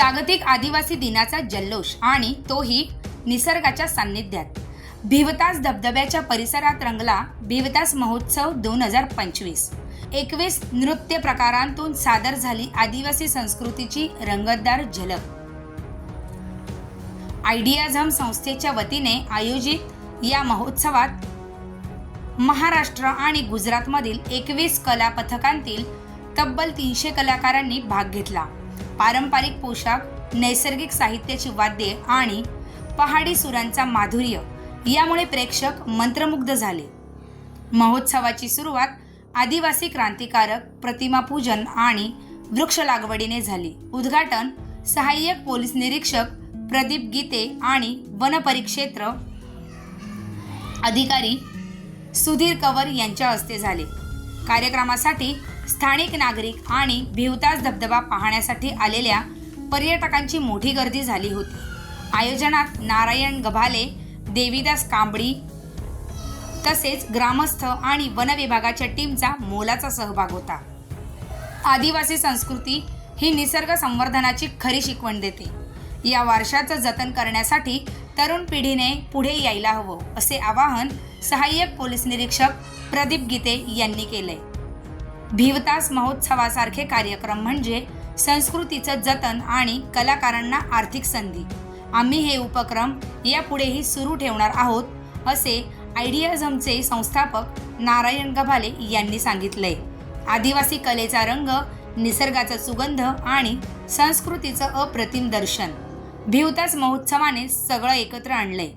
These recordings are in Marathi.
जागतिक आदिवासी दिनाचा जल्लोष आणि तोही निसर्गाच्या सान्निध्यात. भिवतास धबधब्याच्या परिसरात रंगला भिवतास महोत्सव दोन हजार पंचवीस. एकवीस नृत्य प्रकारांतून सादर झाली आदिवासी संस्कृतीची रंगतदार झलक. आयडियाझम संस्थेच्या वतीने आयोजित या महोत्सवात महाराष्ट्र आणि गुजरातमधील एकवीस कला पथकांतील तब्बल तीनशे कलाकारांनी भाग घेतला. पारंपरिक पोशाख नैसर्गिक साहित्याची वाद्ये आणि पहाडी सुरांचा माधुर्य यामुळे प्रेक्षक मंत्रमुग्ध झाले. महोत्सवाची सुरुवात आदिवासी क्रांतिकारक प्रतिमा पूजन आणि वृक्ष लागवडीने झाली. उद्घाटन सहाय्यक पोलीस निरीक्षक प्रदीप गीते आणि वनपरिक्षेत्र अधिकारी सुधीर कंवर यांच्या हस्ते झाले. कार्यक्रमासाठी स्थानिक नागरिक आणि भिवतास धबधबा पाहण्यासाठी आलेल्या पर्यटकांची मोठी गर्दी झाली होती. आयोजनात नारायण गभाले देवीदास कांबडी तसेच ग्रामस्थ आणि वन विभागाच्या टीमचा मोलाचा सहभाग होता. आदिवासी संस्कृती ही निसर्ग संवर्धनाची खरी शिकवण देते. या वारशाचं जतन करण्यासाठी तरुण पिढीने पुढे यायला हवं असे आवाहन सहाय्यक पोलीस निरीक्षक प्रदीप गीते यांनी केले भिवतास महोत्सवासारखे कार्यक्रम म्हणजे संस्कृतीचं जतन आणि कलाकारांना आर्थिक संधी. आम्ही हे उपक्रम यापुढेही सुरू ठेवणार आहोत असे आयडियाझमचे संस्थापक नारायण गभाले यांनी सांगितलंय आदिवासी कलेचा रंग निसर्गाचा सुगंध आणि संस्कृतीचं अप्रतिम दर्शन. भिवतास महोत्सवाने सगळं एकत्र आणलंय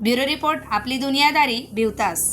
ब्युरो रिपोर्ट आपली दुनियादारी भिवतास.